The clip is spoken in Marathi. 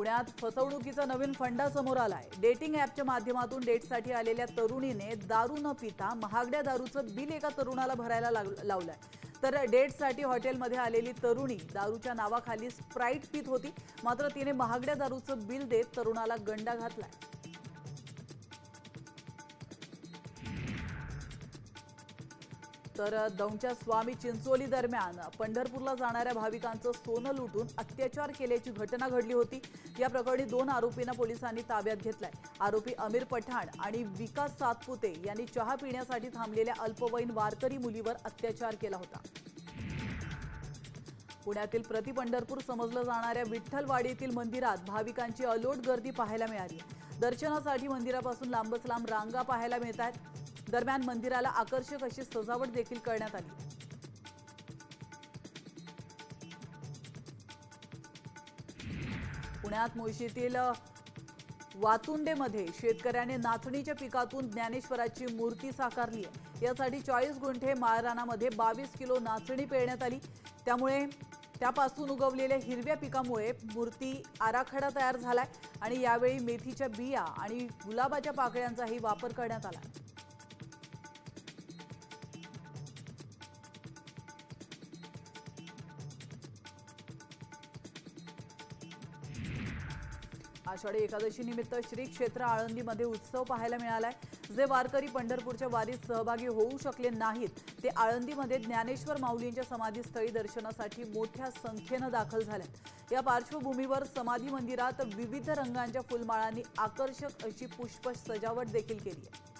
पुण्यात फसवणुकीचा नवीन फंडा समोर आलाय. डेटिंग ॲपच्या माध्यमातून डेटसाठी आलेल्या तरुणीने दारू न पिता महागड्या दारूचं बिल एका तरुणाला भरायला लाग- लावलंय. तर डेटसाठी हॉटेलमध्ये आलेली तरुणी दारूच्या नावाखाली स्प्राईट पित होती. मात्र तिने महागड्या दारूचं बिल देत तरुणाला गंडा घातलाय. तर दौंडच्या स्वामी चिंचोली दरम्यान पंढरपूरला जाणाऱ्या भाविकांचं सोनं लुटून अत्याचार केल्याची घटना घडली होती. या प्रकरणी दोन आरोपींना पोलिसांनी ताब्यात घेतलाय. आरोपी अमीर पठाण आणि विकास सातपुते यांनी चहा पिण्यासाठी थांबलेल्या अल्पवयीन वारकरी मुलीवर अत्याचार केला होता. पुण्यातील प्रतिपंढरपूर समजलं जाणाऱ्या विठ्ठलवाडीतील मंदिरात भाविकांची अलोट गर्दी पाहायला मिळाली. दर्शनासाठी मंदिरापासून लांबच लांब रांगा पाहायला मिळत आहेत दरम्यान मंदिराला आकर्षक अशी सजावट देखील करण्यात आली. पुण्यात मुळशीतील वातुंडेमध्ये शेतकऱ्याने नाचणीच्या पिकातून ज्ञानेश्वराची मूर्ती साकारली आहे. यासाठी चाळीस गुंठे माळरानामध्ये बावीस किलो नाचणी पेरण्यात आली. त्यामुळे त्यापासून उगवलेल्या हिरव्या पिकामुळे मूर्ती आराखडा तयार झालाय आणि यावेळी मेथीच्या बिया आणि गुलाबाच्या पाकळ्यांचाही वापर करण्यात आला आषाढी एकादशी निमित्त श्री क्षेत्र आळंदीमध्ये उत्सव पाहायला मिळालाय. जे वारकरी पंढरपूरच्या वारीत सहभागी होऊ शकले नाहीत ते आळंदीमध्ये ज्ञानेश्वर माऊलींच्या समाधीस्थळी दर्शनासाठी मोठ्या संख्येनं दाखल झाल्यात. या पार्श्वभूमीवर समाधी मंदिरात विविध रंगांच्या फुलमाळांनी आकर्षक अशी पुष्प सजावट देखील केली आहे.